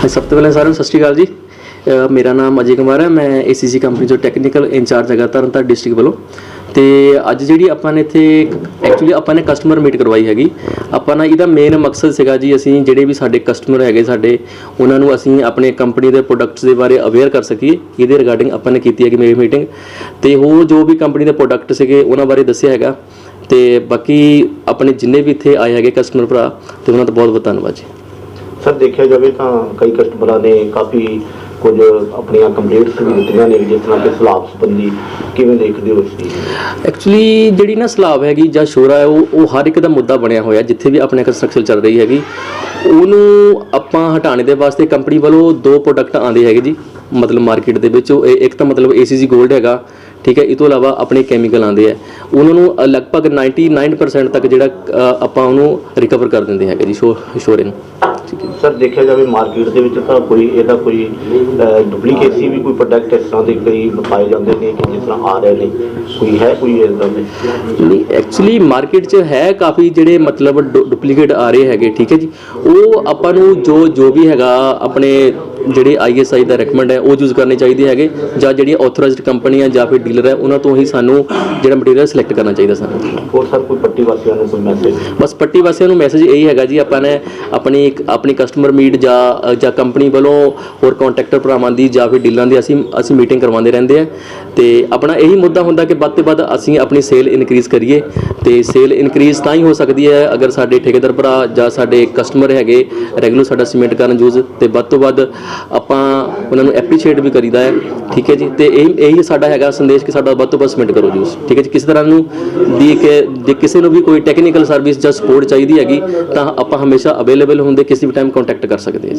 ਹਾਂ ਸਭ ਤੋਂ ਪਹਿਲਾਂ ਸਾਰਿਆਂ ਨੂੰ ਸਤਿ ਸ਼੍ਰੀ ਅਕਾਲ ਜੀ। ਮੇਰਾ ਨਾਮ ਅਜੇ ਕੁਮਾਰ ਹੈ, ਮੈਂ ACC ਕੰਪਨੀ ਤੋਂ ਟੈਕਨੀਕਲ ਇੰਚਾਰਜ ਹੈਗਾ ਤਰਨਤਾਰਨ ਡਿਸਟ੍ਰਿਕਟ ਵੱਲੋਂ। ਤੇ ਅੱਜ ਜਿਹੜੀ ਆਪਾਂ ਨੇ ਇੱਥੇ ਐਕਚੁਅਲੀ ਆਪਾਂ ਨੇ ਕਸਟਮਰ ਮੀਟ ਕਰਵਾਈ ਹੈਗੀ। ਆਪਾਂ ਨਾ ਇਹਦਾ ਮੇਨ ਮਕਸਦ ਸੀਗਾ ਜੀ ਅਸੀਂ ਜਿਹੜੇ ਵੀ ਸਾਡੇ ਕਸਟਮਰ ਹੈਗੇ ਸਾਡੇ, ਉਹਨਾਂ ਨੂੰ ਅਸੀਂ ਆਪਣੇ ਕੰਪਨੀ ਦੇ ਪ੍ਰੋਡਕਟਸ ਦੇ ਬਾਰੇ ਅਵੇਅਰ ਕਰ ਸਕੀਏ। ਇਹਦੇ ਰਿਗਾਰਡਿੰਗ ਆਪਾਂ ਨੇ ਕੀਤੀ ਹੈਗੀ ਮੇਰੀ ਮੀਟਿੰਗ ਤੇ ਉਹ ਜੋ ਵੀ ਕੰਪਨੀ ਦੇ ਪ੍ਰੋਡਕਟ ਸੀਗੇ, ਉਹਨਾਂ ਬਾਰੇ ਦੱਸਿਆ ਹੈਗਾ। ਤੇ ਬਾਕੀ ਆਪਣੇ ਜਿੰਨੇ ਵੀ ਇੱਥੇ ਆਏ ਹੈਗੇ ਕਸਟਮਰ ਭਰਾ, ਤੇ ਉਹਨਾਂ ਦਾ ਬਹੁਤ ਬਹੁਤ ਧੰਨਵਾਦ ਜੀ। ਸਰ, ਦੇਖਿਆ ਜਾਵੇ ਤਾਂ ਕਈ ਕਸਟਮਰਾਂ ਨੇ ਕਾਫੀ ਕੁਝ ਆਪਣੀਆਂ ਕੰਪਲੇਂਟਸ ਵੀ ਦਿੱਤੀਆਂ ਨੇ ਜਿਸ ਤਰ੍ਹਾਂ ਕਿ ਸਲਾਬ ਸੰਬੰਧੀ ਕਿਵੇਂ ਦੇਖਦੇ ਹੋ ਇਸ ਐਕਚੁਅਲੀ ਜਿਹੜੀ ਨਾ ਸਲਾਬ ਹੈਗੀ ਜਾਂ ਸ਼ੋਰਾ ਹੈ, ਉਹ ਉਹ ਹਰ ਇੱਕ ਦਾ ਮੁੱਦਾ ਬਣਿਆ ਹੋਇਆ, ਜਿੱਥੇ ਵੀ ਆਪਣੇ ਕੰਸਟਰਕਸ਼ਨ ਚੱਲ ਰਹੀ ਹੈਗੀ। ਉਹਨੂੰ ਆਪਾਂ ਹਟਾਉਣ ਦੇ ਵਾਸਤੇ ਕੰਪਨੀ ਵੱਲੋਂ ਦੋ ਪ੍ਰੋਡਕਟ ਆਉਂਦੇ ਹੈਗੇ ਜੀ, ਮਤਲਬ ਮਾਰਕੀਟ ਦੇ ਵਿੱਚ। ਉਹ ਇੱਕ ਤਾਂ ਮਤਲਬ ACC 골ਡ ਹੈਗਾ ਠੀਕ ਹੈ ਇਹ ਤੋਂ ਇਲਾਵਾ ਆਪਣੇ ਕੈਮੀਕਲ ਆਉਂਦੇ ਆ। ਉਹਨਾਂ ਨੂੰ ਲਗਭਗ 99% ਤੱਕ ਜਿਹੜਾ ਆਪਾਂ ਉਹਨੂੰ ਰਿਕਵਰ ਕਰ ਦਿੰਦੇ ਹੈਗੇ ਜੀ ਸ਼ੋਰੇ ਨੂੰ। ਠੀਕ ਹੈ ਸਰ ਦੇਖਿਆ ਜਾਵੇ ਮਾਰਕੀਟ ਦੇ ਵਿੱਚ ਤਾਂ ਕੋਈ ਇਹਦਾ ਕੋਈ ਡੁਪਲੀਕੇਸੀ ਵੀ ਕੋਈ ਪ੍ਰੋਡਕਟ ਇਸ ਤਰ੍ਹਾਂ ਦੇ ਕਈ ਪਾਏ ਜਾਂਦੇ ਨੇ ਕਿ ਜਿਸ ਤਰ੍ਹਾਂ ਆ ਰਹੇ ਨੇ? ਕੋਈ ਹੈ ਕੋਈ ਇਦਾਂ ਦੇ? ਨਹੀਂ ਐਕਚੁਅਲੀ ਮਾਰਕੀਟ 'ਚ ਹੈ ਕਾਫੀ ਜਿਹੜੇ ਮਤਲਬ ਡੁਪਲੀਕੇਟ ਆ ਰਹੇ ਹੈਗੇ ਠੀਕ ਹੈ ਜੀ। ਉਹ ਆਪਾਂ ਨੂੰ ਜੋ ਜੋ ਵੀ ਹੈਗਾ ਆਪਣੇ ਜਿਹੜੇ ਆਈਐਸਆਈ ਦਾ ਰეკਮੈਂਡ ਹੈ ਉਹ ਯੂਜ਼ ਕਰਨੇ ਚਾਹੀਦੇ ਹੈਗੇ ਜਾਂ ਜਿਹੜੀਆਂ ਆਥੋਰਾਈਜ਼ਡ ਕੰਪਨੀਆਂ ਜਾਂ ਫਿਰ ਡੀਲਰ ਹੈ ਉਹਨਾਂ ਤੋਂ ਹੀ ਸਾਨੂੰ ਜਿਹੜਾ ਮਟੀਰੀਅਲ ਸਿਲੈਕਟ ਕਰਨਾ ਚਾਹੀਦਾ ਸਾਨੂੰ। ਹੋਰ ਸਰ ਕੋਈ ਪੱਟੀ ਵਾਸੀਆਂ ਨੂੰ ਕੋਈ ਮੈਸੇਜ ਬਸ ਪੱਟੀ ਵਾਸੀਆਂ ਨੂੰ ਮੈਸੇਜ ਇਹੀ ਹੈਗਾ ਜੀ ਆਪਾਂ ਨੇ ਆਪਣੀ ਇੱਕ- ਆਪਣੀ ਕਸਟਮਰ ਮੀਟ ਜਾਂ ਜਾਂ ਕੰਪਨੀ ਵੱਲੋਂ ਹੋਰ ਕੰਟਰੈਕਟਰ ਭਰਾਵਾਂ ਦੀ ਜਾਂ ਫਿਰ ਡੀਲਰਾਂ ਦੀ ਅਸੀਂ ਅਸੀਂ ਮੀਟਿੰਗ ਕਰਵਾਉਂਦੇ ਰਹਿੰਦੇ ਆ। ਤੇ ਆਪਣਾ ਇਹੀ ਮੁੱਦਾ ਹੁੰਦਾ ਕਿ ਵੱਧ ਤੋਂ ਵੱਧ ਅਸੀਂ ਆਪਣੀ ਸੇਲ ਇਨਕਰੀਜ਼ ਕਰੀਏ। ਤੇ ਸੇਲ ਇਨਕਰੀਜ਼ ਤਾਂ ਹੀ ਹੋ ਸਕਦੀ ਹੈ ਅਗਰ ਸਾਡੇ ਠੇਕੇਦਾਰ ਭਰਾ ਜਾਂ ਸਾਡੇ ਕਸਟਮਰ ਹੈਗੇ ਰੈਗੂਲਰ ਸਾਡਾ ਸੀਮੈਂਟ ਕਰਨ ਯੂਜ਼ ਤੇ ਵੱਧ ਤੋਂ ਵੱਧ ਆਪਾਂ ਉਹਨਾਂ ਨੂੰ ਐਪਰੀਸ਼ੀਏਟ ਵੀ ਕਰੀਦਾ ਹੈ, ਠੀਕ ਹੈ ਜੀ? ਤੇ ਇਹ, ਇਹੀ ਸਾਡਾ ਹੈਗਾ ਸੰਦੇਸ਼ ਕਿ ਸਾਡਾ ਵੱਧ ਤੋਂ ਵੱਧ ਸੀਮੈਂਟ ਕਰੋ ਯੂਜ਼ ਠੀਕ ਹੈ ਜੀ? ਕਿਸੇ ਤਰ੍ਹਾਂ ਨੂੰ ਦੀ ਕਿ ਜੇ ਕਿਸੇ ਨੂੰ ਵੀ ਕੋਈ ਟੈਕਨੀਕਲ ਸਰਵਿਸ ਜਾਂ ਸਪੋਰਟ ਚਾਹੀਦੀ ਹੈਗੀ, ਤਾਂ ਆਪਾਂ ਹਮੇਸ਼ਾ ਅਵੇਲੇਬਲ ਹੁੰਦੇ, ਕਿਸੇ ਵੀ ਟਾਈਮ ਕੰਟੈਕਟ ਕਰ ਸਕਦੇ ਹਾਂ ਜੀ।